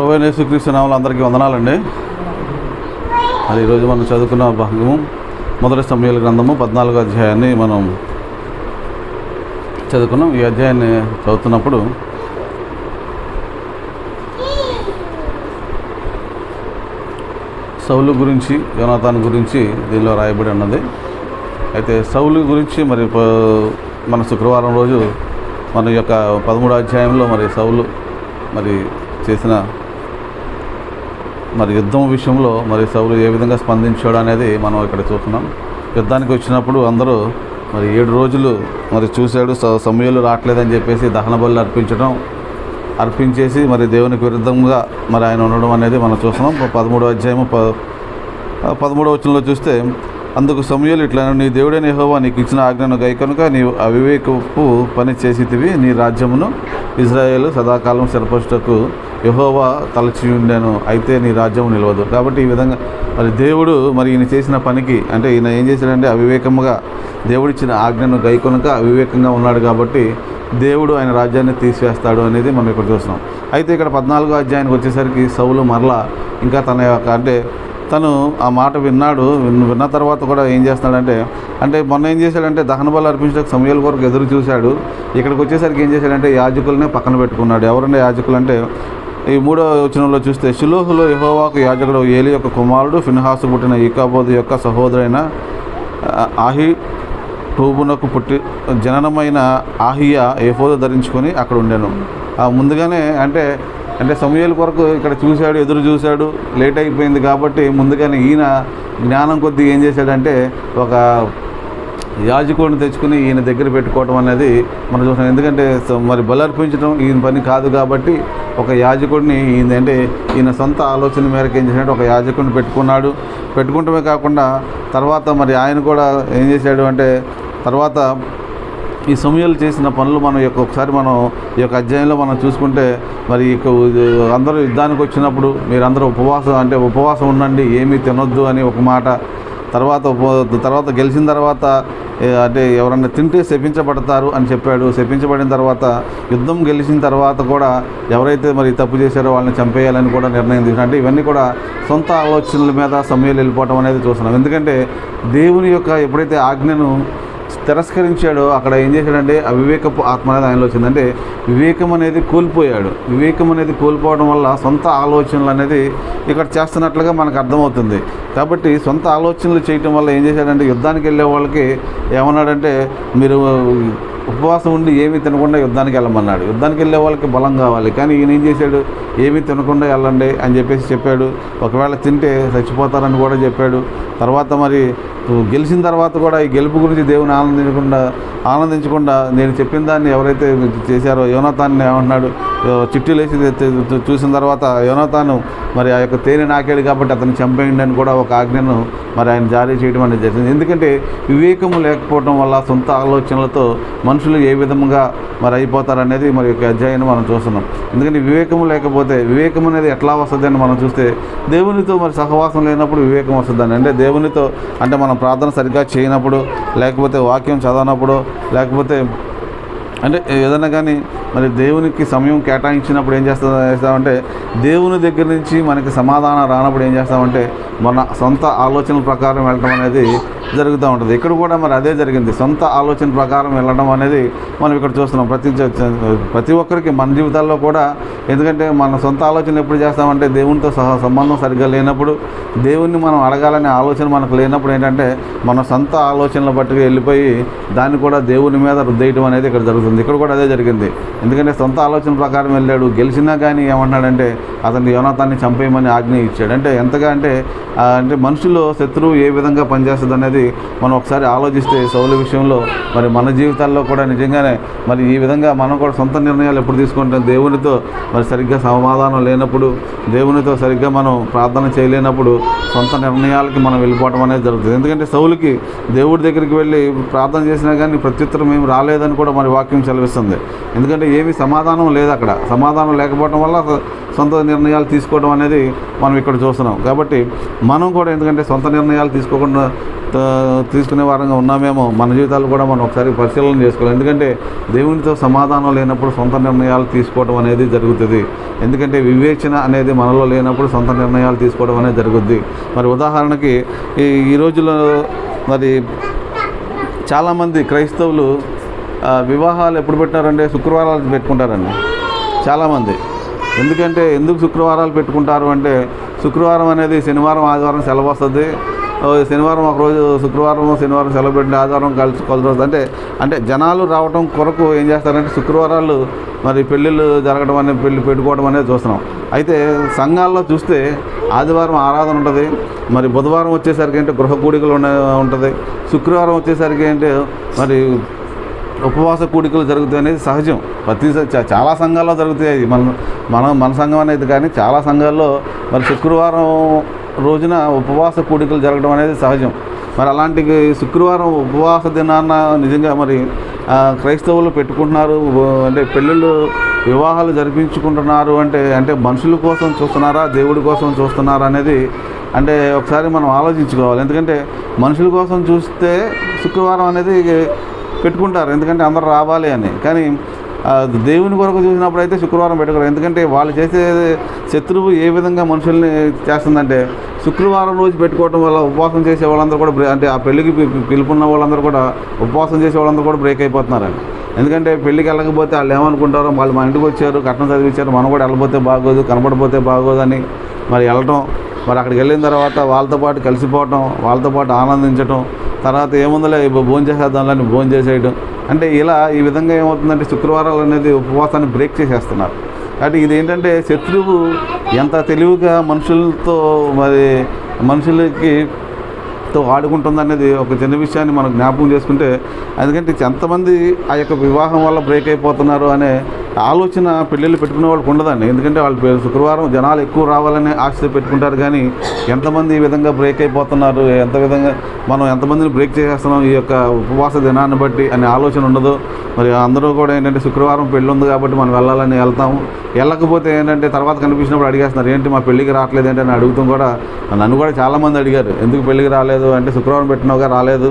ప్రభు యేసుక్రీస్తు నామలు అందరికీ వందనాలండి. మరి ఈరోజు మనం చదువుకున్న భాగము మొదటి సమయాల గ్రంథము పద్నాలుగో అధ్యాయాన్ని మనం చదువుకున్నాం. ఈ అధ్యాయాన్ని చదువుతున్నప్పుడు సౌలు గురించి యోనాథాన్ గురించి దీనిలో రాయబడి ఉన్నది. అయితే సౌలు గురించి మరి ప- మన శుక్రవారం రోజు మన యొక్క పదమూడో అధ్యాయంలో మరి సౌలు మరి చేసిన మరి యుద్ధం విషయంలో మరి సౌలు ఏ విధంగా స్పందించాడు అనేది మనం ఇక్కడ చూస్తున్నాం. యుద్ధానికి వచ్చినప్పుడు అందరూ మరి ఏడు రోజులు మరి చూశాడు స- రావట్లేదని చెప్పేసి దహన బలు అర్పించడం అర్పించేసి మరి దేవునికి విరుద్ధంగా మరి ఆయన ఉండడం అనేది మనం చూస్తున్నాం. ప- పదమూడో అధ్యాయము ప పదమూడవ వచనంలో చూస్తే అందుకు సమయాలు ఇట్లా నీ దేవుడైన యహోవా నీకు ఇచ్చిన ఆజ్ఞను గై కనుక నీవు అవివేకపు పని చేసితివి నీ రాజ్యమును ఇజ్రాయేల్ సదాకాలం స్థిరపరచుటకు యహోవా తలచి ఉండేను అయితే నీ రాజ్యం నిలవదు. కాబట్టి ఈ విధంగా మరి దేవుడు మరి ఈయన చేసిన పనికి అంటే ఈయన ఏం చేశాడంటే అవివేకముగా దేవుడిచ్చిన ఆజ్ఞను గై కనుక అవివేకంగా ఉన్నాడు కాబట్టి దేవుడు ఆయన రాజ్యాన్ని తీసివేస్తాడు అనేది మనం ఇక్కడ చూస్తున్నాం. అయితే ఇక్కడ పద్నాలుగో అధ్యాయానికి వచ్చేసరికి సౌలు మరలా ఇంకా తన యొక్క అంటే తను ఆ మాట విన్నాడు విన్న విన్న తర్వాత కూడా ఏం చేస్తున్నాడంటే అంటే మొన్న ఏం చేశాడంటే దహన బలు అర్పించడానికి సమయాల కొరకు ఎదురు చూశాడు. ఇక్కడికి వచ్చేసరికి ఏం చేశాడంటే యాజకులనే పక్కన పెట్టుకున్నాడు. ఎవరంటే యాజకులు అంటే ఈ మూడో వచనంలో చూస్తే షిలోహులో యహోవాకు యాజకుడు ఏలి యొక్క కుమారుడు ఫిన్హాసు పుట్టిన ఈకాబోధు యొక్క సహోదరైన ఆహి టూబునకు పుట్టి జననమైన ఆహియా ఏఫోదు ధరించుకొని అక్కడ ఉండాను. ముందుగానే అంటే అంటే సమయాల కొరకు ఇక్కడ చూశాడు ఎదురు చూశాడు లేట్ అయిపోయింది కాబట్టి ముందుగానే ఈయన జ్ఞానం కొద్దీ ఏం చేశాడంటే ఒక యాజకుడిని తెచ్చుకుని ఈయన దగ్గర పెట్టుకోవడం అనేది మనం చూసాం. ఎందుకంటే మరి బలర్పించడం ఈయన పని కాదు కాబట్టి ఒక యాజకుడిని ఈయన అంటే ఈయన సొంత ఆలోచన మేరకు ఏం చేసినట్టు ఒక యాజకుడిని పెట్టుకున్నాడు. పెట్టుకుంటమే కాకుండా తర్వాత మరి ఆయన కూడా ఏం చేశాడు అంటే తర్వాత ఈ సమయాలు చేసిన పనులు మనం యొక్క ఒకసారి మనం ఈ యొక్క అధ్యాయంలో మనం చూసుకుంటే మరి అందరూ యుద్ధానికి వచ్చినప్పుడు మీరందరూ ఉపవాసం అంటే ఉపవాసం ఉండండి ఏమీ తినొద్దు అని ఒక మాట. తర్వాత ఉప- తర్వాత గెలిచిన తర్వాత అంటే ఎవరన్నా తింటే శపించబడతారు అని చెప్పాడు. శపించబడిన తర్వాత యుద్ధం గెలిచిన తర్వాత కూడా ఎవరైతే మరి తప్పు చేశారో వాళ్ళని చంపేయాలని కూడా నిర్ణయం తీసుకున్నారు. అంటే ఇవన్నీ కూడా సొంత ఆలోచనల మీద సమయాలు వెళ్ళిపోవటం అనేది చూస్తున్నాం. ఎందుకంటే దేవుని యొక్క ఎప్పుడైతే ఆజ్ఞను తిరస్కరించాడో. అక్కడ ఏం చేశాడంటే అవివేకపు ఆత్మ అనేది ఆయనలో వచ్చిందంటే వివేకం అనేది కోల్పోయాడు. వివేకం అనేది కోల్పోవడం వల్ల సొంత ఆలోచనలు అనేది ఇక్కడ చేస్తున్నట్లుగా మనకు అర్థమవుతుంది. కాబట్టి సొంత ఆలోచనలు చేయటం వల్ల ఏం చేశాడంటే యుద్ధానికి వెళ్ళే వాళ్ళకి ఏమన్నాడంటే మీరు ఉపవాసం ఉండి ఏమీ తినకుండా యుద్ధానికి వెళ్ళమన్నాడు. యుద్ధానికి వెళ్ళే వాళ్ళకి బలం కావాలి. కానీ ఈయన ఏం చేశాడు? ఏమీ తినకుండా వెళ్ళండి అని చెప్పేసి చెప్పాడు. ఒకవేళ తింటే చచ్చిపోతారని కూడా చెప్పాడు. తర్వాత మరి గెలిచిన తర్వాత కూడా ఈ గెలుపు గురించి దేవుని ఆనందించకుండా ఆనందించకుండా నేను చెప్పిన దాన్ని ఎవరైతే చేశారో యోనతాన్ని ఏమంటున్నాడు? చిట్టీలు వేసి చూసిన తర్వాత యోనతాను మరి ఆ యొక్క తేనె నాకాడు కాబట్టి అతను చంపేయండి అని కూడా ఒక ఆజ్ఞను మరి ఆయన జారీ చేయడం అనేది జరిగింది. ఎందుకంటే వివేకము లేకపోవడం వల్ల సొంత ఆలోచనలతో మనుషులు ఏ విధంగా మరి అయిపోతారనేది మరి యొక్క అధ్యాయాన్ని మనం చూస్తున్నాం. ఎందుకంటే వివేకము లేకపోతే వివేకం అనేది ఎట్లా వస్తుంది అని మనం చూస్తే దేవునితో మరి సహవాసం లేనప్పుడు వివేకం వస్తుందని అంటే దేవునితో అంటే మనం ప్రార్థన సరిగ్గా చేయనప్పుడు లేకపోతే వాక్యం చదవనప్పుడు లేకపోతే అంటే ఏదైనా కానీ మరి దేవునికి సమయం కేటాయించినప్పుడు ఏం చేస్తా చేస్తామంటే దేవుని దగ్గర నుంచి మనకి సమాధానం రానప్పుడు ఏం చేస్తామంటే మన సొంత ఆలోచనల ప్రకారం వెళ్ళడం అనేది జరుగుతూ ఉంటుంది. ఇక్కడ కూడా మరి అదే జరిగింది. సొంత ఆలోచన ప్రకారం వెళ్ళడం అనేది మనం ఇక్కడ చూస్తున్నాం. ప్రతి ప్రతి ఒక్కరికి మన జీవితాల్లో కూడా ఎందుకంటే మన సొంత ఆలోచన ఎప్పుడు చేస్తామంటే దేవునితో సహా సంబంధం సరిగ్గా లేనప్పుడు దేవుణ్ణి మనం అడగాలనే ఆలోచన మనకు లేనప్పుడు ఏంటంటే మన సొంత ఆలోచనలు బట్టుకు వెళ్ళిపోయి దాన్ని కూడా దేవుని మీద రుద్దేయటం అనేది ఇక్కడ జరుగుతుంది. ఇక్కడ కూడా అదే జరిగింది. ఎందుకంటే సొంత ఆలోచన ప్రకారం వెళ్ళాడు. గెలిచినా కానీ ఏమన్నాడంటే అతని యోనాథాన్ని చంపేయమని ఆజ్ఞ ఇచ్చాడు. అంటే ఎంతగా అంటే అంటే మనుషుల్లో శత్రువు ఏ విధంగా పనిచేస్తుంది అనేది మనం ఒకసారి ఆలోచిస్తే సౌలు విషయంలో మరి మన జీవితాల్లో కూడా నిజంగానే మరి ఈ విధంగా మనం కూడా సొంత నిర్ణయాలు ఎప్పుడు తీసుకుంటాం? దేవునితో మరి సరిగ్గా సమాధానం లేనప్పుడు దేవునితో సరిగ్గా మనం ప్రార్థన చేయలేనప్పుడు సొంత నిర్ణయాలకి మనం వెళ్ళిపోవడం అనేది జరుగుతుంది. ఎందుకంటే సౌలుకి దేవుడి దగ్గరికి వెళ్ళి ప్రార్థన చేసినా కానీ ప్రత్యుత్తరం ఏం రాలేదని కూడా మరి వాక్యం వాక్యం సెలవిస్తుంది ఎందుకంటే ఏమీ సమాధానం లేదు అక్కడ. సమాధానం లేకపోవడం వల్ల సొంత నిర్ణయాలు తీసుకోవడం అనేది మనం ఇక్కడ చూస్తున్నాం. కాబట్టి మనం కూడా ఎందుకంటే సొంత నిర్ణయాలు తీసుకోకుండా తీసుకునే వారంగా ఉన్నామేమో మన జీవితాలు కూడా మనం ఒకసారి పరిశీలన చేసుకోవాలి. ఎందుకంటే దేవునితో సమాధానం లేనప్పుడు సొంత నిర్ణయాలు తీసుకోవడం అనేది జరుగుతుంది. ఎందుకంటే వివేచన అనేది మనలో లేనప్పుడు సొంత నిర్ణయాలు తీసుకోవడం అనేది జరుగుద్ది. మరి ఉదాహరణకి ఈ ఈ రోజుల్లో మరి చాలామంది క్రైస్తవులు వివాహాలు ఎప్పుడు పెట్టినారంటే శుక్రవారాలు పెట్టుకుంటారండి. చాలామంది. ఎందుకంటే ఎందుకు శుక్రవారాలు పెట్టుకుంటారు అంటే శుక్రవారం అనేది శనివారం ఆదివారం సెలవు వస్తుంది. శనివారం ఒక రోజు శుక్రవారం శనివారం సెలవు పెట్టిన ఆదివారం కలిసి కొలది రోజు అంటే అంటే జనాలు రావడం కొరకు ఏం చేస్తారంటే శుక్రవారాలు మరి పెళ్ళిళ్ళు జరగడం అనేది పెళ్ళి పెట్టుకోవడం అనేది చూస్తున్నాం. అయితే సంఘాల్లో చూస్తే ఆదివారం ఆరాధన ఉంటుంది. మరి బుధవారం వచ్చేసరికి అంటే గృహ కూడికలు ఉంటుంది. శుక్రవారం వచ్చేసరికి అంటే మరి ఉపవాస కూడికలు జరుగుతాయి అనేది సహజం. ప్రతి చాలా సంఘాల్లో జరుగుతాయి మన మన మన సంఘం అనేది కానీ చాలా సంఘాల్లో మరి శుక్రవారం రోజున ఉపవాస కూడికలు జరగడం అనేది సహజం. మరి అలాంటి శుక్రవారం ఉపవాస దినాన్న నిజంగా మరి క్రైస్తవులు పెట్టుకుంటున్నారు. అంటే పెళ్ళిళ్ళు వివాహాలు జరిపించుకుంటున్నారు అంటే అంటే మనుషుల కోసం చూస్తున్నారా దేవుడి కోసం చూస్తున్నారా అనేది అంటే ఒకసారి మనం ఆలోచించుకోవాలి. ఎందుకంటే మనుషుల కోసం చూస్తే శుక్రవారం అనేది పెట్టుకుంటారు. ఎందుకంటే అందరూ రావాలి అని. కానీ దేవుని కొరకు చూసినప్పుడు అయితే శుక్రవారం పెట్టుకోరు. ఎందుకంటే వాళ్ళు చేసే శత్రువు ఏ విధంగా మనుషుల్ని చేస్తుందంటే శుక్రవారం రోజు పెట్టుకోవడం వల్ల ఉపవాసం చేసే వాళ్ళందరూ కూడా అంటే ఆ పెళ్ళికి పి- పిలుపున్న వాళ్ళందరూ కూడా ఉపవాసం చేసే వాళ్ళందరూ కూడా బ్రేక్ అయిపోతున్నారండి. ఎందుకంటే పెళ్ళికి వెళ్ళకపోతే వాళ్ళు ఏమనుకుంటారో వాళ్ళు మన ఇంటికి వచ్చారు కట్నం చదివించారు మనం కూడా వెళ్ళబోతే బాగోదు కనపడిపోతే బాగోదని మరి వెళ్ళటం మరి అక్కడికి వెళ్ళిన తర్వాత వాళ్ళతో పాటు కలిసిపోవటం వాళ్ళతో పాటు ఆనందించటం తర్వాత ఏముందలే భోజనం చేసేద్దాంలని భోజనం చేసేయడం అంటే ఇలా ఈ విధంగా ఏమవుతుందంటే శుక్రవారాలు అనేది ఉపవాసాన్ని బ్రేక్ చేసేస్తున్నారు. కాబట్టి ఇది ఏంటంటే శత్రువు ఎంత తెలివిగా మనుషులతో మరి మనుషులకి తో ఆడుకుంటుంది అనేది ఒక చిన్న విషయాన్ని మనం జ్ఞాపకం చేసుకుంటే ఎందుకంటే ఎంతమంది ఆ యొక్క వివాహం వల్ల బ్రేక్ అయిపోతున్నారు అనే ఆలోచన పెళ్ళిళ్ళు పెట్టుకునే వాళ్ళకి ఉండదండి. ఎందుకంటే వాళ్ళు శుక్రవారం జనాలు ఎక్కువ రావాలనే ఆశ పెట్టుకుంటారు కానీ ఎంతమంది ఈ విధంగా బ్రేక్ అయిపోతున్నారు ఎంత విధంగా మనం ఎంతమందిని బ్రేక్ చేసేస్తున్నాం ఈ యొక్క ఉపవాస దినాన్ని బట్టి అనే ఆలోచన ఉండదు. మరి అందరూ కూడా ఏంటంటే శుక్రవారం పెళ్ళి ఉంది కాబట్టి మనం వెళ్ళాలని వెళ్తాము. వెళ్ళకపోతే ఏంటంటే తర్వాత కనిపించినప్పుడు అడిగేస్తున్నారు ఏంటి మా పెళ్ళికి రావట్లేదు ఏంటని అడుగుతాం కూడా. నన్ను కూడా చాలామంది అడిగారు ఎందుకు పెళ్ళికి రాలేదు? అంటే శుక్రవారం పెట్టినావుగా రాలేదు.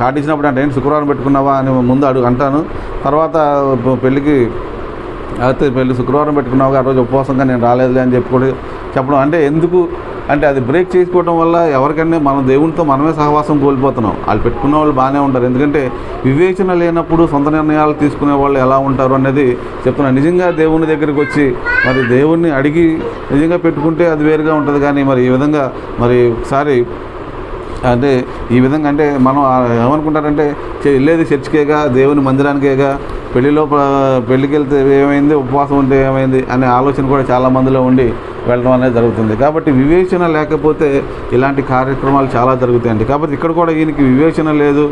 కార్డు ఇచ్చినప్పుడు అంటే ఏంటి శుక్రవారం పెట్టుకున్నావా అని ముందు అడుగు అంటాను. తర్వాత పెళ్ళికి అయితే పెళ్ళి శుక్రవారం పెట్టుకున్నావుగా ఆ రోజు ఉపవాసంగా నేను రాలేదులే అని చెప్పుకొని చెప్పడం. అంటే ఎందుకు? అంటే అది బ్రేక్ చేసుకోవడం వల్ల ఎవరికైనా మనం దేవునితో మనమే సహవాసం కోల్పోతున్నాం. వాళ్ళు పెట్టుకున్న వాళ్ళు బాగానే ఉంటారు. ఎందుకంటే వివేచన లేనప్పుడు సొంత నిర్ణయాలు తీసుకునే వాళ్ళు ఎలా ఉంటారు అనేది చెప్తున్నాను నిజంగా దేవుని దగ్గరికి వచ్చి మరి దేవుణ్ణి అడిగి నిజంగా పెట్టుకుంటే అది వేరుగా ఉంటుంది కానీ మరి ఈ విధంగా మరి ఒకసారి అంటే ఈ విధంగా అంటే మనం ఏమనుకుంటారంటే వెళ్ళేది చర్చికేగా దేవుని మందిరానికేగా పెళ్ళిలో పెళ్ళికి వెళ్తే ఏమైంది ఉపవాసం ఉంటే ఏమైంది అనే ఆలోచన కూడా చాలా మందిలో ఉండి వెళ్ళడం అనేది జరుగుతుంది. కాబట్టి వివేచన లేకపోతే ఇలాంటి కార్యక్రమాలు చాలా జరుగుతాయండి. కాబట్టి ఇక్కడ కూడా ఈయనకి వివేచన లేదు.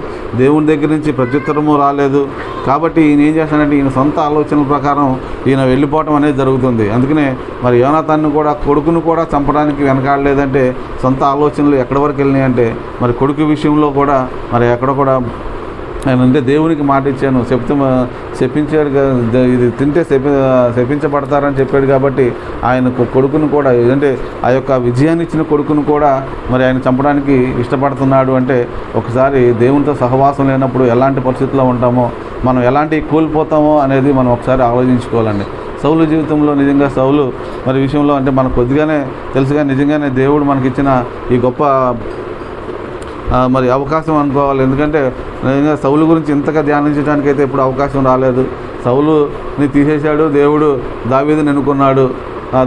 దేవుని దగ్గర నుంచి ప్రత్యుత్తరము రాలేదు. కాబట్టి ఈయన ఏం చేస్తాడంటే ఈయన సొంత ఆలోచనల ప్రకారం ఈయన వెళ్ళిపోవటం అనేది జరుగుతుంది. అందుకనే మరి యోనాథాన్ని కూడా కొడుకును కూడా చంపడానికి వెనకాడలేదంటే సొంత ఆలోచనలు ఎక్కడి వరకు వెళ్ళినాయంటే మరి కొడుకు విషయంలో కూడా మరి ఎక్కడ కూడా ఆయన అంటే దేవునికి మాట ఇచ్చాను. చెప్తే చెప్పించాడు ఇది తింటే శపి శపించబడతారని చెప్పాడు కాబట్టి ఆయన కొడుకును కూడా అంటే ఆ యొక్క విజయాన్ని ఇచ్చిన కొడుకును కూడా మరి ఆయన చంపడానికి ఇష్టపడుతున్నాడు అంటే ఒకసారి దేవునితో సహవాసం లేనప్పుడు ఎలాంటి పరిస్థితుల్లో ఉంటామో మనం ఎలాంటి కోల్పోతామో అనేది మనం ఒకసారి ఆలోచించుకోవాలండి. సౌలు జీవితంలో నిజంగా సౌలు మరి విషయంలో అంటే మనకు కొద్దిగానే తెలుసుగా నిజంగానే దేవుడు మనకిచ్చిన ఈ గొప్ప మరి అవకాశం అనుకోవాలి ఎందుకంటే నిజంగా సౌలు గురించి ఇంతగా ధ్యానించడానికి అయితే ఎప్పుడు అవకాశం రాలేదు. సౌలుని తీసేశాడు దేవుడు దావీదని ఎన్నుకున్నాడు.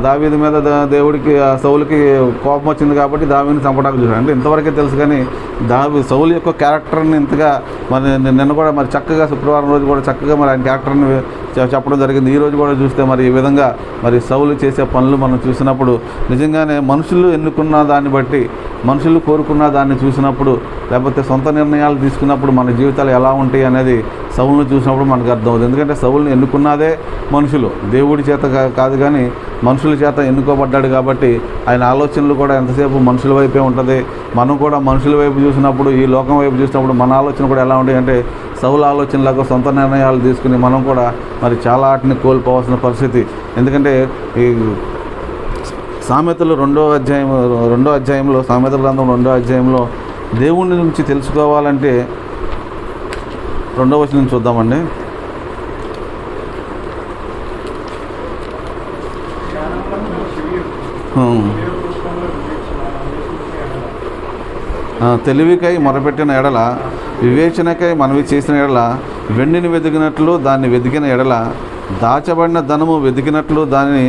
దావీది మీద దేవుడికి ఆ సౌలుకి కోపం వచ్చింది కాబట్టి దావీని చంపడానికి చూశాడు. అంటే ఇంతవరకే తెలుసు కానీ దావి సౌలు యొక్క క్యారెక్టర్ని ఇంతగా మరి నిన్న కూడా మరి చక్కగా శుక్రవారం రోజు కూడా చక్కగా మరి ఆయన క్యారెక్టర్ని చెప్పడం జరిగింది. ఈ రోజు కూడా చూస్తే మరి ఈ విధంగా మరి సౌలు చేసే పనులు మనం చూసినప్పుడు నిజంగానే మనుషులు ఎన్నుకున్న దాన్ని బట్టి మనుషులు కోరుకున్న దాన్ని చూసినప్పుడు లేకపోతే సొంత నిర్ణయాలు తీసుకున్నప్పుడు మన జీవితాలు ఎలా ఉంటాయి అనేది సౌలును చూసినప్పుడు మనకు అర్థమవుతుంది. ఎందుకంటే సౌలుని ఎన్నుకున్నదే మనుషులు. దేవుడి చేత కాదు కానీ మనుషుల చేత ఎన్నుకోబడ్డాడు కాబట్టి ఆయన ఆలోచనలు కూడా ఎంతసేపు మనుషుల వైపే ఉంటుంది. మనం కూడా మనుషుల వైపు చూసినప్పుడు ఈ లోకం వైపు చూసినప్పుడు మన ఆలోచన కూడా ఎలా ఉంటాయి అంటే సౌల ఆలోచనలాగా సొంత నిర్ణయాలు తీసుకుని మనం కూడా మరి చాలా వాటిని కోల్పోవాల్సిన పరిస్థితి. ఎందుకంటే ఈ సామెతలు రెండో అధ్యాయం రెండో అధ్యాయంలో సామెతల గ్రంథం రెండో అధ్యాయంలో దేవుని నుంచి తెలుసుకోవాలంటే రెండో వచనం చూద్దామండి హ్మ్. ఆ, తెలివికై మొరపెట్టిన ఎడల వివేచనకై మనవి చేసిన ఎడల వెండిని వెతికినట్లు దాన్ని వెతికిన ఎడల దాచబడిన ధనము వెతికినట్లు దానిని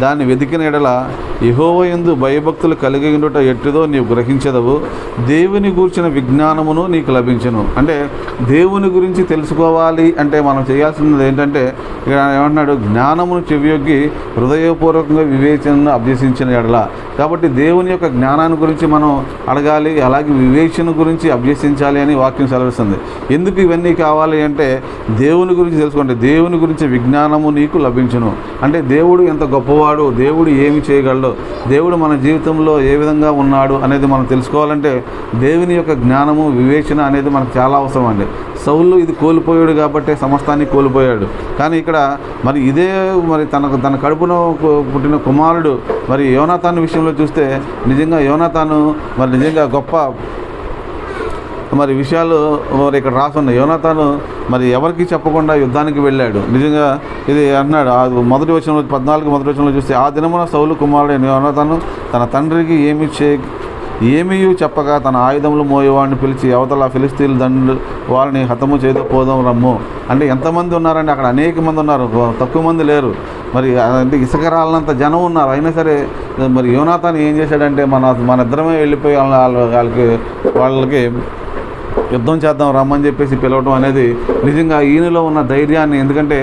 దాన్ని వెతికిన ఎడల యహోవ ఎందు భయభక్తులు కలిగి ఉండుట ఎట్టిదో నీవు గ్రహించదవు. దేవుని గూర్చిన విజ్ఞానమును నీకు లభించను. అంటే దేవుని గురించి తెలుసుకోవాలి అంటే మనం చేయాల్సినది ఏంటంటే ఇక్కడ ఏమంటున్నాడు జ్ఞానమును చెవియొగ్గి హృదయపూర్వకంగా వివేచనను అభ్యసించిన ఎడల. కాబట్టి దేవుని యొక్క జ్ఞానాన్ని గురించి మనం అడగాలి అలాగే వివేచన గురించి అభ్యసించాలి అని వాక్యం సెలవిస్తుంది. ఎందుకు ఇవన్నీ కావాలి అంటే దేవుని గురించి తెలుసుకోండి. దేవుని గురించి విజ్ఞానము నీకు లభించును. అంటే దేవుడు ఎంత గొప్పవాడు దేవుడు ఏమి చేయగలడు దేవుడు మన జీవితంలో ఏ విధంగా ఉన్నాడు అనేది మనం తెలుసుకోవాలంటే దేవుని యొక్క జ్ఞానము వివేచన అనేది మనకు చాలా అవసరం అండి. సౌలు ఇది కోల్పోయాడు కాబట్టి సమస్తాన్ని కోల్పోయాడు. కానీ ఇక్కడ మరి ఇదే మరి తనకు తన కడుపున పుట్టిన కుమారుడు మరి యోనాతాను విషయంలో చూస్తే నిజంగా యోనాతాను మరి నిజంగా గొప్ప మరి విషయాలు మరి ఇక్కడ రాసున్నాయి. యోనాతాను మరి ఎవరికి చెప్పకుండా యుద్ధానికి వెళ్ళాడు. నిజంగా ఇది అన్నాడు ఆ మొదటి వచనంలో పద్నాలుగు మొదటి వచనంలో చూస్తే ఆ దినమున సౌలు కుమారుడు యోనాతాను తన తండ్రికి ఏమి చే ఏమీ చెప్పగా తన ఆయుధములు మోయేవాడిని పిలిచి అవతల ఫిలిస్తీన్ దండు వాళ్ళని హతము చేత పోదాం రమ్ము. అంటే ఎంతమంది ఉన్నారండి అక్కడ? అనేక మంది ఉన్నారు. తక్కువ మంది లేరు. మరి అంటే ఇసుక జనం ఉన్నారు. అయినా సరే మరి యోనాథాన్ ఏం చేశాడంటే మన మన ఇద్దరమే వెళ్ళిపోయి వాళ్ళ వాళ్ళకి వాళ్ళకి యుద్ధం చేద్దాం రమ్మని చెప్పేసి పిలవటం అనేది నిజంగా ఈయనలో ఉన్న ధైర్యాన్ని ఎందుకంటే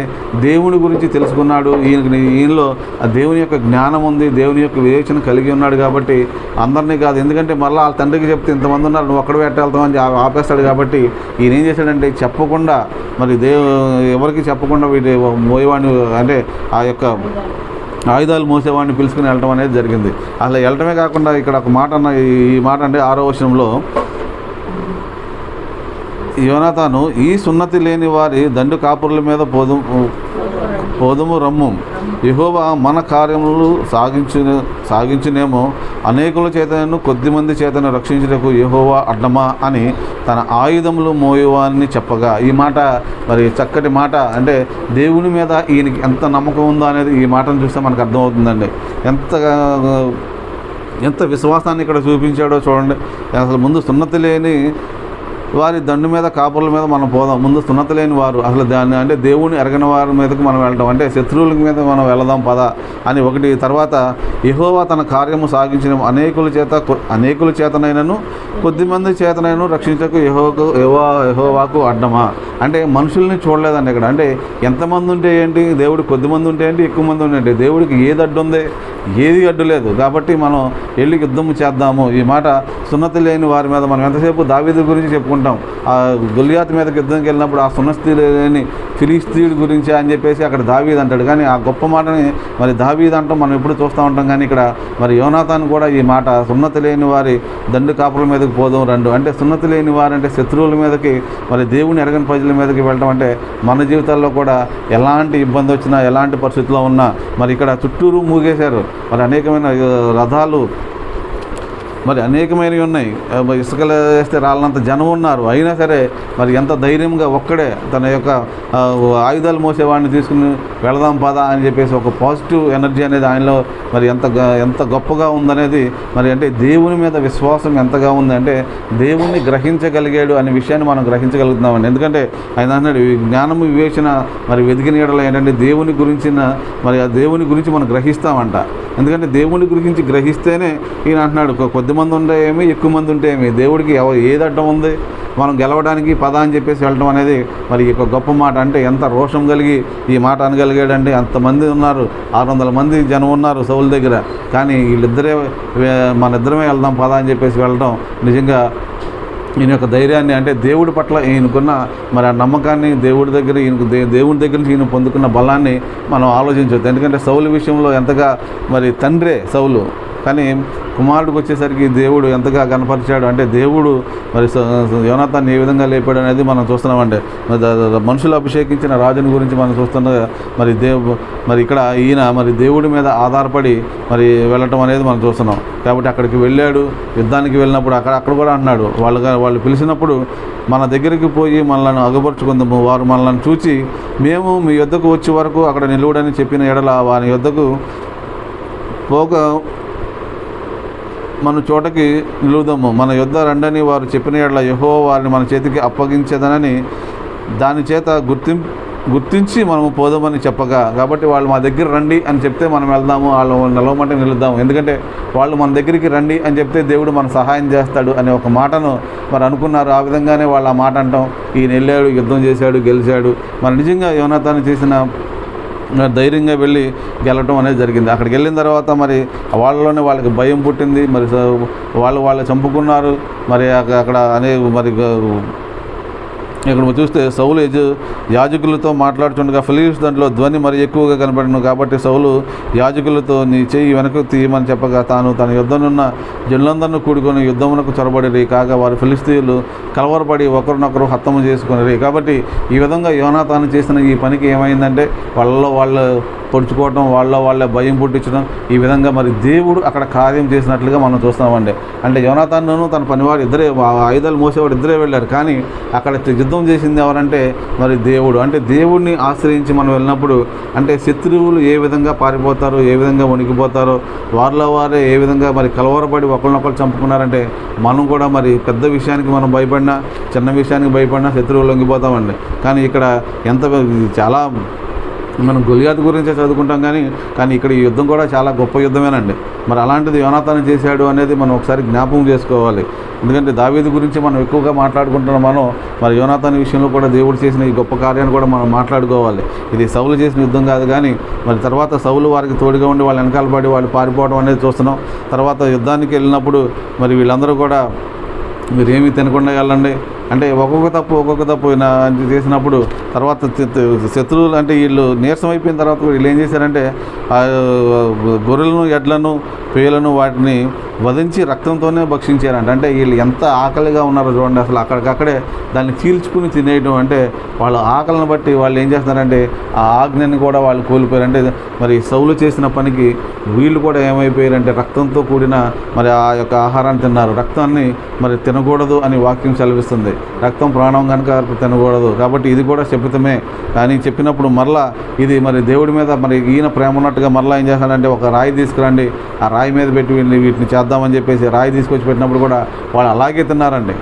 దేవుని గురించి తెలుసుకున్నాడు. ఈయనకి ఈయనలో ఆ దేవుని యొక్క జ్ఞానం ఉంది దేవుని యొక్క వివేచన కలిగి ఉన్నాడు కాబట్టి అందరినీ కాదు. ఎందుకంటే మళ్ళీ వాళ్ళ తండ్రికి చెప్తే ఇంతమంది ఉన్నారు నువ్వు ఒక్కడ పెట్టాలని ఆపేస్తాడు కాబట్టి ఈయన ఏం చేశాడంటే చెప్పకుండా మరి దేవు ఎవరికి చెప్పకుండా వీటి మోయవాడిని అంటే ఆ యొక్క ఆయుధాలు మోసేవాడిని పిలుచుకుని వెళ్ళడం అనేది జరిగింది. అసలు వెళ్ళటమే కాకుండా ఇక్కడ ఒక మాట అన్న ఈ మాట అంటే ఆరో వచనంలో యోనాతాను ఈ సున్నతి లేని వారి దండు కాపురుల మీద పోదు పోదుము రమ్ము. ఇహోవా మన కార్యములు సాగించు సాగించునేమో. అనేకుల చేతను కొద్ది మంది చేతను రక్షించుటకు ఇహోవా అడ్డమా అని తన ఆయుధములు మోయువాన్ని చెప్పగా. ఈ మాట మరి చక్కటి మాట. అంటే దేవుని మీద ఈయనకి ఎంత నమ్మకం ఉందో అనేది ఈ మాటను చూస్తే మనకు అర్థమవుతుందండి. ఎంత ఎంత విశ్వాసాన్ని ఇక్కడ చూపించాడో చూడండి. అసలు ముందు సున్నతి లేని వారి దండు మీద కాపుల మీద మనం పోదాం. ముందు సున్నత లేని వారు. అసలు దాన్ని అంటే దేవుని ఎరగని వారి మీదకి మనం వెళ్ళడం అంటే శత్రువుల మీద మనం వెళదాం పద అని ఒకటి. తర్వాత ఇహోవా తన కార్యము సాగించిన అనేకుల చేత అనేకుల చేతనైనను కొద్దిమంది చేతనైనను రక్షించకు యహోకు యెహోవా యహోవాకు అడ్డమా? అంటే మనుషుల్ని చూడలేదండి ఇక్కడ. అంటే ఎంతమంది ఉంటే ఏంటి? దేవుడు కొద్దిమంది ఉంటే ఏంటి? ఎక్కువ మంది ఉంటే దేవుడికి ఏది అడ్డు ఉంది? ఏది అడ్డు లేదు. కాబట్టి మనం వెళ్ళి యుద్ధం చేద్దాము. ఈ మాట సున్నతి లేని వారి మీద మనం ఎంతసేపు దావీదు గురించి చెప్పుకుంటాం? ఆ గొలియాత్ మీదకి యుద్ధంకి వెళ్ళినప్పుడు ఆ సున్నతి లేని ఫిలిస్తీయుడి గురించి అని చెప్పేసి అక్కడ దావీద్ అంటాడు. కానీ ఆ గొప్ప మాటని మరి దావీద్ అంటాం మనం ఎప్పుడు చూస్తూ ఉంటాం. కానీ ఇక్కడ మరి యోనాథాన్ కూడా ఈ మాట సున్నతి లేని వారి దండు కాపుల మీదకి పోదాం రెండు. అంటే సున్నతి లేని వారు అంటే శత్రువుల మీదకి మరి దేవుని ఎరగని ప్రజల మీదకి వెళ్ళడం అంటే మన జీవితాల్లో కూడా ఎలాంటి ఇబ్బంది వచ్చినా ఎలాంటి పరిస్థితుల్లో ఉన్నా మరి ఇక్కడ చుట్టూరు మూగేశారు. మరి అనేకమైన రథాలు మరి అనేకమైనవి ఉన్నాయి. మరి ఇసుకలు వేస్తే రాళ్ళంత జనం ఉన్నారు. అయినా సరే మరి ఎంత ధైర్యంగా ఒక్కడే తన యొక్క ఆయుధాలు మోసేవాడిని తీసుకుని వెళదాం పదా అని చెప్పేసి ఒక పాజిటివ్ ఎనర్జీ అనేది ఆయనలో మరి ఎంత ఎంత గొప్పగా ఉందనేది మరి అంటే దేవుని మీద విశ్వాసం ఎంతగా ఉందంటే దేవుణ్ణి గ్రహించగలిగాడు అనే విషయాన్ని మనం గ్రహించగలుగుతున్నామండి. ఎందుకంటే ఆయన అన్నాడు జ్ఞానము వివేచన మరి వెతికిన యెడల ఏంటంటే దేవుని గురించిన మరి ఆ దేవుని గురించి మనం గ్రహిస్తామంట. ఎందుకంటే దేవుని గురించి గ్రహిస్తేనే ఈయన అంటున్నాడు కొద్ది మంది ఉంటే ఏమి ఎక్కువ మంది ఉంటే ఏమి? దేవుడికి ఎవరు ఏది అడ్డం ఉంది? మనం గెలవడానికి పద అని చెప్పేసి వెళ్ళడం అనేది మరి ఈ గొప్ప మాట అంటే ఎంత రోషం కలిగి ఈ మాట అనగలిగాడంటే అంతమంది ఉన్నారు? ఆరు వందల మంది జనం ఉన్నారు సౌల దగ్గర. కానీ వీళ్ళిద్దరే మన ఇద్దరమే వెళ్దాం పద అని చెప్పేసి వెళ్ళడం నిజంగా ఈయన యొక్క ధైర్యాన్ని అంటే దేవుడి పట్ల ఈయనకున్న మరి ఆ నమ్మకాన్ని దేవుడి దగ్గర ఈయనకు దే దేవుడి దగ్గర నుంచి ఈయన పొందుకున్న బలాన్ని మనం ఆలోచించవచ్చు ఎందుకంటే సౌలు విషయంలో ఎంతగా మరి తండ్రే సౌలు. కానీ కుమారుడికి వచ్చేసరికి దేవుడు ఎంతగా కనపరిచాడు అంటే దేవుడు మరి స- యోనాథాన్ని ఏ విధంగా లేపాడు అనేది మనం చూస్తున్నామంటే మనుషులు అభిషేకించిన రాజుని గురించి మనం చూస్తుండగా మరి దేవు మరి ఇక్కడ ఈయన మరి దేవుడి మీద ఆధారపడి మరి వెళ్ళటం అనేది మనం చూస్తున్నాం. కాబట్టి అక్కడికి వెళ్ళాడు యుద్ధానికి వెళ్ళినప్పుడు అక్కడ అక్కడ కూడా అంటున్నాడు. వాళ్ళు వాళ్ళు పిలిచినప్పుడు మన దగ్గరికి పోయి మనల్ని అగపరుచుకుందాము వారు మనల్ని చూచి మేము మీ యొద్దకు వచ్చే వరకు అక్కడ నిలువడని చెప్పిన ఎడల వారి యొద్దకు పోక మన చోటకి నిలువుదాము. మన యుద్ధ రండని వారు చెప్పిన ఎడల యహో వారిని మన చేతికి అప్పగించేదనని దాని చేత గుర్తిం గుర్తించి మనము పోదామని చెప్పగా కాబట్టి వాళ్ళు మా దగ్గర రండి అని చెప్తే మనం వెళ్దాము వాళ్ళు నిలవమంటే నిలుద్దాము. ఎందుకంటే వాళ్ళు మన దగ్గరికి రండి అని చెప్తే దేవుడు మన సహాయం చేస్తాడు అనే ఒక మాటను మరి అనుకున్నారు. ఆ విధంగానే వాళ్ళు ఆ మాట అంటాం. ఈయన వెళ్ళాడు యుద్ధం చేశాడు గెలిచాడు. మరి నిజంగా యోనాథాన్ని చేసిన ధైర్యంగా వెళ్ళి గెలవటం అనేది జరిగింది. అక్కడికి వెళ్ళిన తర్వాత మరి వాళ్ళలోనే వాళ్ళకి భయం పుట్టింది. మరి వాళ్ళు వాళ్ళు చంపుకున్నారు. మరి అక్కడ అనే మరి ఇక్కడ చూస్తే సౌలు యాజకులతో మాట్లాడుతుండగా ఫిలిప్స్ దాంట్లో ధ్వని మరి ఎక్కువగా కనపడను కాబట్టి సౌలు యాజకులతో నీ చెయ్యి వెనక్కు తీయమని చెప్పగా తాను తన యుద్ధనున్న జల్లందరిని కూడుకొని యుద్ధమునకు చొరబడి కాగా వారు ఫిలిస్తీన్లు కలవరపడి ఒకరినొకరు హత్తము చేసుకుని కాబట్టి ఈ విధంగా యోనాతాను చేసిన ఈ పనికి ఏమైందంటే వాళ్ళలో వాళ్ళు పొడుచుకోవటం వాళ్ళ వాళ్ళ భయం పుట్టించడం ఈ విధంగా మరి దేవుడు అక్కడ కార్యం చేసినట్లుగా మనం చూస్తామండి అంటే యోనాతాను తన పనివాడు ఇద్దరే ఆయుధాలు మోసేవాడు ఇద్దరే వెళ్ళారు కానీ అక్కడ యుద్ధం చేసింది ఎవరంటే మరి దేవుడు. అంటే దేవుడిని ఆశ్రయించి మనం వెళ్ళినప్పుడు అంటే శత్రువులు ఏ విధంగా పారిపోతారో ఏ విధంగా వణికిపోతారో వారిలో వారే ఏ విధంగా మరి కలవరపడి ఒకరినొకరు చంపుకున్నారంటే మనం కూడా మరి పెద్ద విషయానికి మనం భయపడినా చిన్న విషయానికి భయపడినా శత్రువులు లొంగిపోతామండి. కానీ ఇక్కడ ఎంత చాలా మనం గొలియాత్ గురించే చదువుకుంటాం కానీ కానీ ఇక్కడ ఈ యుద్ధం కూడా చాలా గొప్ప యుద్ధమేనండి. మరి అలాంటిది యోనాతాను చేశాడు అనేది మనం ఒకసారి జ్ఞాపకం చేసుకోవాలి. ఎందుకంటే దావేది గురించి మనం ఎక్కువగా మాట్లాడుకుంటున్నాం మనం మరి యోనాతాని విషయంలో కూడా దేవుడు చేసిన ఈ గొప్ప కార్యాన్ని కూడా మనం మాట్లాడుకోవాలి. ఇది సౌలు చేసిన యుద్ధం కాదు కానీ మరి తర్వాత సౌలు వారికి తోడుగా ఉండి వాళ్ళు వెనకాల పడి వాళ్ళు పారిపోవడం అనేది చూస్తున్నాం. తర్వాత యుద్ధానికి వెళ్ళినప్పుడు మరి వీళ్ళందరూ కూడా మీరు ఏమీ తినకుండా వెళ్ళండి. అంటే ఒక్కొక్క తప్పు ఒక్కొక్క తప్పు చేసినప్పుడు తర్వాత శత్రువులు అంటే వీళ్ళు నీరసం అయిపోయిన తర్వాత వీళ్ళు ఏం చేశారంటే ఆ గొర్రెలను ఎడ్లను పేలను వాటిని వధించి రక్తంతోనే భక్షించారంట. అంటే వీళ్ళు ఎంత ఆకలిగా ఉన్నారో చూడండి అసలు అక్కడికక్కడే దాన్ని చీల్చుకుని తినేయడం అంటే వాళ్ళ ఆకలిని బట్టి వాళ్ళు ఏం చేస్తున్నారంటే ఆ ఆజ్ఞని కూడా వాళ్ళు కోల్పోయారు అంటే మరి సౌలు చేసిన పనికి వీళ్ళు కూడా ఏమైపోయారంటే రక్తంతో కూడిన మరి ఆ యొక్క ఆహారాన్ని తిన్నారు. రక్తాన్ని మరి తినకూడదు అని వాక్యం సెలవిస్తుంది. రక్తం ప్రాణం కనుక తినకూడదు. కాబట్టి ఇది కూడా శపితమే కానీ చెప్పినప్పుడు మరలా ఇది మరి దేవుడి మీద మరి ఈయన ప్రేమ ఉన్నట్టుగా మరలా ఏం చేస్తాడంటే ఒక రాయి తీసుకురండి. ఆ రాయి మీద పెట్టి వీటిని చేద్దామని చెప్పేసి రాయి తీసుకొచ్చి పెట్టినప్పుడు కూడా వాళ్ళు అలాగే తిన్నారండి.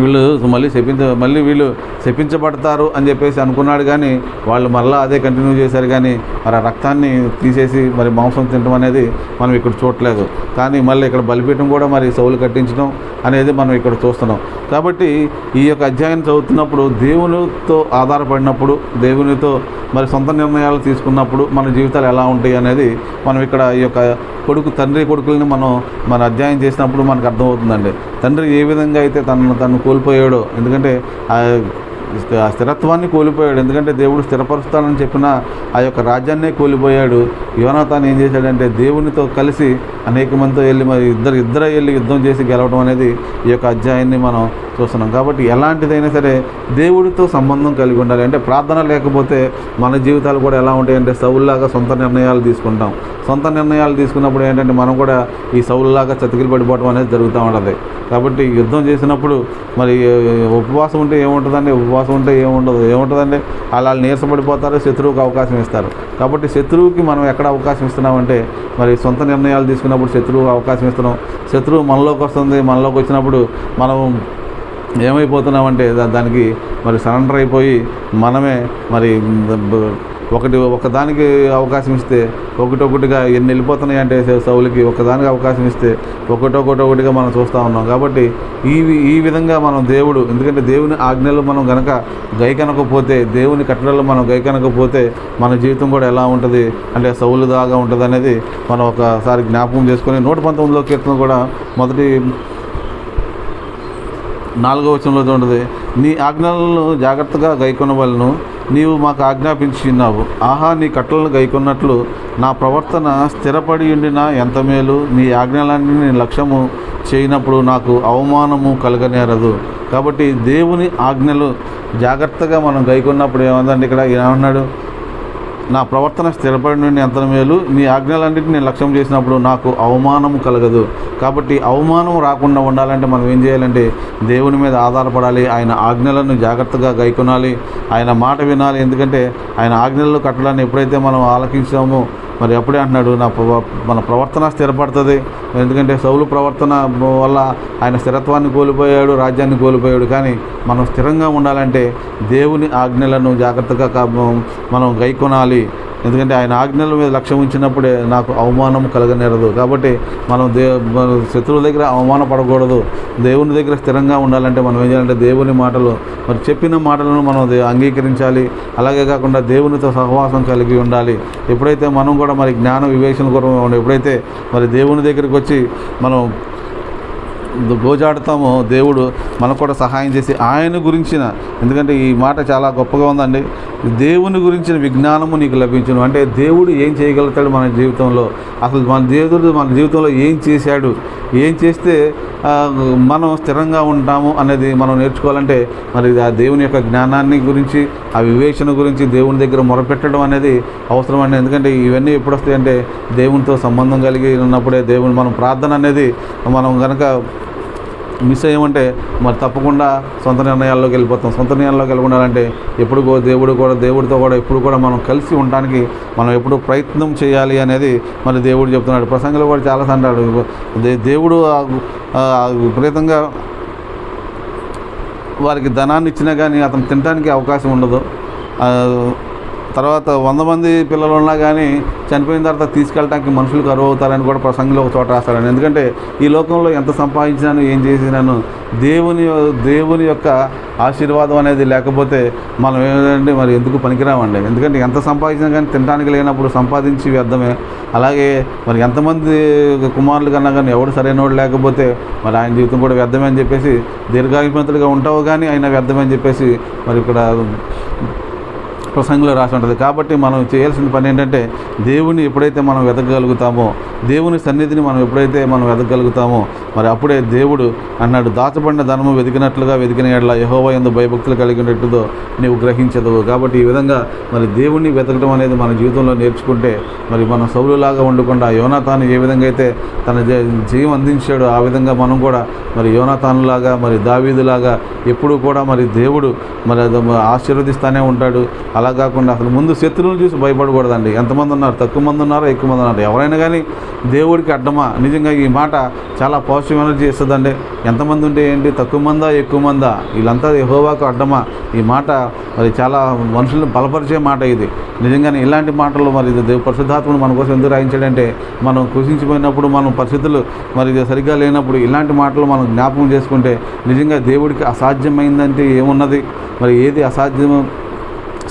వీళ్ళు మళ్ళీ శపించ మళ్ళీ వీళ్ళు శపించబడతారు అని చెప్పేసి అనుకున్నాడు కానీ వాళ్ళు మళ్ళీ అదే కంటిన్యూ చేశారు కానీ మరి ఆ రక్తాన్ని తీసేసి మరి మాంసం తినడం అనేది మనం ఇక్కడ చూడలేదు కానీ మళ్ళీ ఇక్కడ బలిపీఠం కూడా మరి సౌలు కట్టించడం అనేది మనం ఇక్కడ చూస్తున్నాం. కాబట్టి ఈ యొక్క అధ్యాయం చదువుతున్నప్పుడు దేవునితో ఆధారపడినప్పుడు దేవునితో మరి సొంత నిర్ణయాలు తీసుకున్నప్పుడు మన జీవితాలు ఎలా ఉంటాయి అనేది మనం ఇక్కడ ఈ యొక్క కొడుకు తండ్రి కొడుకుల్ని మనం మన అధ్యాయం చేసినప్పుడు మనకు అర్థమవుతుందండి. తండ్రి ఏ విధంగా అయితే తనను తను కోల్పోయాడో. ఎందుకంటే ఆ స్థిరత్వాన్ని కోల్పోయాడు. ఎందుకంటే దేవుడు స్థిరపరుస్తానని చెప్పిన ఆ యొక్క రాజ్యాన్నే కోల్పోయాడు. యోనాతాను ఏం చేశాడంటే దేవునితో కలిసి అనేక మందితో వెళ్ళి మరి ఇద్దరు ఇద్దరు వెళ్ళి యుద్ధం చేసి గెలవడం అనేది ఈ యొక్క అధ్యాయాన్ని మనం చూస్తున్నాం. కాబట్టి ఎలాంటిదైనా సరే దేవుడితో సంబంధం కలిగి ఉండాలి. అంటే ప్రార్థన లేకపోతే మన జీవితాలు కూడా ఎలా ఉంటాయంటే సౌల్లాగా సొంత నిర్ణయాలు తీసుకుంటాం. సొంత నిర్ణయాలు తీసుకున్నప్పుడు ఏంటంటే మనం కూడా ఈ సౌల్లాగా చతికిలు పడిపోవడం అనేది జరుగుతూ ఉంటుంది. కాబట్టి యుద్ధం చేసినప్పుడు మరి ఉపవాసం ఉంటే ఏముంటుందండి? ఉపవాసం ఉంటే ఏముండదు. ఏముంటుందండి? అలా నీరసపడిపోతారు శత్రువుకి అవకాశం ఇస్తారు. కాబట్టి శత్రువుకి మనం ఎక్కడ అవకాశం ఇస్తున్నామంటే మరి సొంత నిర్ణయాలు తీసుకున్నప్పుడు శత్రువుకి అవకాశం ఇస్తున్నాం. శత్రువు మనలోకి వస్తుంది మనలోకి వచ్చినప్పుడు మనం ఏమైపోతున్నామంటే దానికి మరి సరెండర్ అయిపోయి మనమే మరి ఒకటి ఒకదానికి అవకాశం ఇస్తే ఒకటొకటిగా ఎన్ని వెళ్ళిపోతున్నాయి అంటే సౌ- ఒకదానికి అవకాశం ఇస్తే ఒకటొకటొకటిగా మనం చూస్తూ ఉన్నాం. కాబట్టి ఈ ఈ విధంగా మనం దేవుడు ఎందుకంటే దేవుని ఆజ్ఞలు మనం గనక గైకనకపోతే దేవుని కట్టడలు మనం గైకనకపోతే మన జీవితం కూడా ఎలా ఉంటుంది? అంటే సౌలు దాగా ఉంటుంది అనేది మనం ఒకసారి జ్ఞాపకం చేసుకొని నూట పంతొమ్మిదిలో కీర్తన కూడా మొదటి నాలుగో వచనంలో ఉంటుంది నీ ఆజ్ఞలను జాగ్రత్తగా గైకొనవలను. నీవు మాకు ఆజ్ఞాపించినావు ఆహా నీ కట్టలను గైకొన్నట్లు నా ప్రవర్తన స్థిరపడి ఉండిన ఎంత మేలు? నీ ఆజ్ఞలన్నీ లక్ష్యము చేయనప్పుడు నాకు అవమానము కలగనేరదు. కాబట్టి దేవుని ఆజ్ఞలు జాగ్రత్తగా మనం గైకొన్నప్పుడు ఏమందండి ఇక్కడ? ఏమన్నాడు? నా ప్రవర్తన స్థిరపడి నుండి ఎంత మేలు నీ ఆజ్ఞలన్నింటినీ నేను లక్ష్యం చేసినప్పుడు నాకు అవమానం కలగదు. కాబట్టి అవమానం రాకుండా ఉండాలంటే మనం ఏం చేయాలంటే దేవుని మీద ఆధారపడాలి ఆయన ఆజ్ఞలను జాగ్రత్తగా గైకొనాలి ఆయన మాట వినాలి. ఎందుకంటే ఆయన ఆజ్ఞలు కట్టడాన్ని ఎప్పుడైతే మనం ఆలకించామో మరి అప్పుడే అంటున్నాడు నా ప్రవ- మన ప్రవర్తన స్థిరపడుతుంది. ఎందుకంటే సౌలు ప్రవర్తన వల్ల ఆయన స్థిరత్వాన్ని కోల్పోయాడు రాజ్యాన్ని కోల్పోయాడు. కానీ మనం స్థిరంగా ఉండాలంటే దేవుని ఆజ్ఞలను జాగ్రత్తగా కా- మనం గైకొనాలి. ఎందుకంటే ఆయన ఆజ్ఞల మీద లక్ష్యం ఉంచినప్పుడే నాకు అవమానం కలగనేరదు. కాబట్టి మనం దే మన శత్రువుల దగ్గర అవమాన పడకూడదు. దేవుని దగ్గర స్థిరంగా ఉండాలంటే మనం ఏం చేయాలంటే దేవుని మాటలు మరి చెప్పిన మాటలను మనం అంగీకరించాలి. అలాగే కాకుండా దేవునితో సహవాసం కలిగి ఉండాలి. ఎప్పుడైతే మనం కూడా మరి జ్ఞాన వివేచన కూడా ఎప్పుడైతే మరి దేవుని దగ్గరికి వచ్చి మనం గోజాడుతామో దేవుడు మనకు కూడా సహాయం చేసి ఆయన గురించిన ఎందుకంటే ఈ మాట చాలా గొప్పగా ఉందండి. దేవుని గురించిన విజ్ఞానము నీకు లభించను. అంటే దేవుడు ఏం చేయగలుగుతాడు మన జీవితంలో? అసలు మన దేవుడు మన జీవితంలో ఏం చేశాడు? ఏం చేస్తే మనం స్థిరంగా ఉంటాము అనేది మనం నేర్చుకోవాలంటే మరి ఆ దేవుని యొక్క జ్ఞానాన్ని గురించి ఆ వివేచన గురించి దేవుని దగ్గర మొరపెట్టడం అనేది అవసరం అండి ఎందుకంటే ఇవన్నీ ఎప్పుడు వస్తాయంటే దేవునితో సంబంధం కలిగి ఉన్నప్పుడే దేవుని మనం ప్రార్థన అనేది మనం కనుక మిస్ అయ్యమంటే మరి తప్పకుండా సొంత నిర్ణయాల్లోకి వెళ్ళిపోతాం. సొంత నిర్ణయాల్లోకి వెళ్ళకుండాలంటే ఎప్పుడు దేవుడు కూడా దేవుడితో కూడా ఎప్పుడు కూడా మనం కలిసి ఉండడానికి మనం ఎప్పుడు ప్రయత్నం చేయాలి అనేది మరి దేవుడు చెప్తున్నాడు. ప్రసంగంలో కూడా చాలా అంటాడు. దే- దేవుడు విపరీతంగా వారికి ధనాన్ని ఇచ్చినా కానీ అతను తినడానికి అవకాశం ఉండదు. తర్వాత వంద మంది పిల్లలు ఉన్నా కానీ చనిపోయిన తర్వాత తీసుకెళ్ళడానికి మనుషులు కరువు అవుతారని కూడా ప్రసంగంలో ఒక చోట రాస్తారని ఎందుకంటే ఈ లోకంలో ఎంత సంపాదించినాను ఏం చేసినాను దేవుని దేవుని యొక్క ఆశీర్వాదం అనేది లేకపోతే మనం ఏంటంటే మరి ఎందుకు పనికిరామండి? ఎందుకంటే ఎంత సంపాదించినా కానీ తినడానికి లేనప్పుడు సంపాదించి వ్యర్థమే. అలాగే మరి ఎంతమంది కుమారులు కన్నా కానీ ఎవడు సరైనవాడు లేకపోతే మరి ఆయన జీవితం కూడా వ్యర్థమే అని చెప్పేసి దీర్ఘాయుమంతుడిగా ఉంటావు కానీ ఆయన వ్యర్థమే అని చెప్పేసి మరి ఇక్కడ ప్రసంగంలో రాసి ఉంటుంది. కాబట్టి మనం చేయాల్సిన పని ఏంటంటే దేవుని ఎప్పుడైతే మనం వెతకగలుగుతామో దేవుని సన్నిధిని మనం ఎప్పుడైతే మనం వెతకగలుగుతామో మరి అప్పుడే దేవుడు అన్నాడు దాచబడిన ధనము వెతికినట్లుగా వెతికిన ఎడల యహోవ ఎందు భయభక్తులు కలిగినట్టుదో నీవు గ్రహించదు కాబట్టి ఈ విధంగా మరి దేవుణ్ణి వెతకడం అనేది మన జీవితంలో నేర్చుకుంటే మరి మన సౌలులాగా ఉండకుండా యోనాతాను ఏ విధంగా అయితే తన జీవం అందించాడో ఆ విధంగా మనం కూడా మరి యోనాతానులాగా మరి దావీదులాగా ఎప్పుడు కూడా మరి దేవుడు మరి ఆశీర్వదిస్తూనే ఆశీర్వదిస్తానే ఉంటాడు. అలా అలా కాకుండా అసలు ముందు శత్రువులు చూసి భయపడకూడదండి. ఎంతమంది ఉన్నారు? తక్కువ మంది ఉన్నారో? ఎక్కువ మంది ఉన్నారు? ఎవరైనా కానీ దేవుడికి అడ్డమా? నిజంగా ఈ మాట చాలా పాజిటివ్ ఎనర్జీ ఇస్తుందండి. ఎంతమంది ఉంటే ఏంటి? తక్కువ మందా? ఎక్కువ మందా? వీళ్ళంతా ఎహోవాకు అడ్డమా? ఈ మాట మరి చాలా మనుషులను బలపరిచే మాట ఇది. నిజంగానే ఇలాంటి మాటలు మరి ఇది దేవు పరిశుద్ధాత్మను మన కోసం ఎందుకు రాయించాడంటే మనం కృషించిపోయినప్పుడు మనం పరిస్థితులు మరి సరిగ్గా లేనప్పుడు ఇలాంటి మాటలు మనం జ్ఞాపకం చేసుకుంటే నిజంగా దేవుడికి అసాధ్యమైందంటే ఏమున్నది? మరి ఏది అసాధ్యం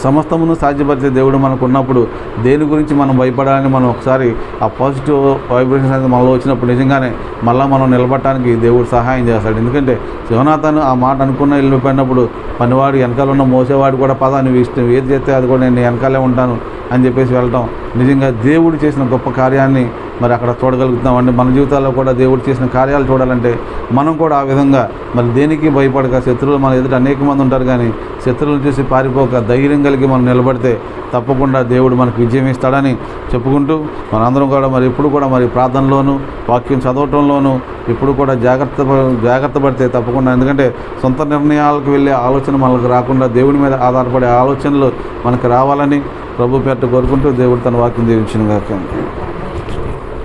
సమస్తమును సాధ్యపరిచే దేవుడు మనకు ఉన్నప్పుడు దేని గురించి మనం భయపడాలని మనం ఒకసారి ఆ పాజిటివ్ వైబ్రేషన్స్ అనేది మనలో వచ్చినప్పుడు నిజంగానే మళ్ళీ మనం నిలబడటానికి దేవుడు సహాయం చేస్తాడు. ఎందుకంటే శివనాథను ఆ మాట అనుకున్న వెళ్ళిపోయినప్పుడు పనివాడు వెనకాల ఉన్న మోసేవాడు కూడా పద నువ్వు ఇష్టం ఏది చేస్తే అది కూడా నేను వెనకాలే ఉంటాను అని చెప్పేసి వెళ్ళటం. నిజంగా దేవుడు చేసిన గొప్ప కార్యాన్ని మరి అక్కడ చూడగలుగుతున్నాం అంటే మన జీవితాల్లో కూడా దేవుడు చేసిన కార్యాలు చూడాలంటే మనం కూడా ఆ విధంగా మరి దేనికి భయపడక శత్రువులు మన ఎదుట అనేక మంది ఉంటారు కానీ శత్రువులు చూసి పారిపోక ధైర్యం కలిగి మనం నిలబడితే తప్పకుండా దేవుడు మనకు విజయం ఇస్తాడని చెప్పుకుంటూ మనందరం కూడా మరి ఎప్పుడు కూడా మరి ప్రార్థనలోను వాక్యం చదవటంలోను ఇప్పుడు కూడా జాగ్రత్త జాగ్రత్త పడితే తప్పకుండా. ఎందుకంటే సొంత నిర్ణయాలకు వెళ్ళే ఆలోచన మనకు రాకుండా దేవుడి మీద ఆధారపడే ఆలోచనలు మనకు రావాలని ప్రభు పేట కోరుకుంటూ దేవుడు తన వాక్యం దీవించిన గాక.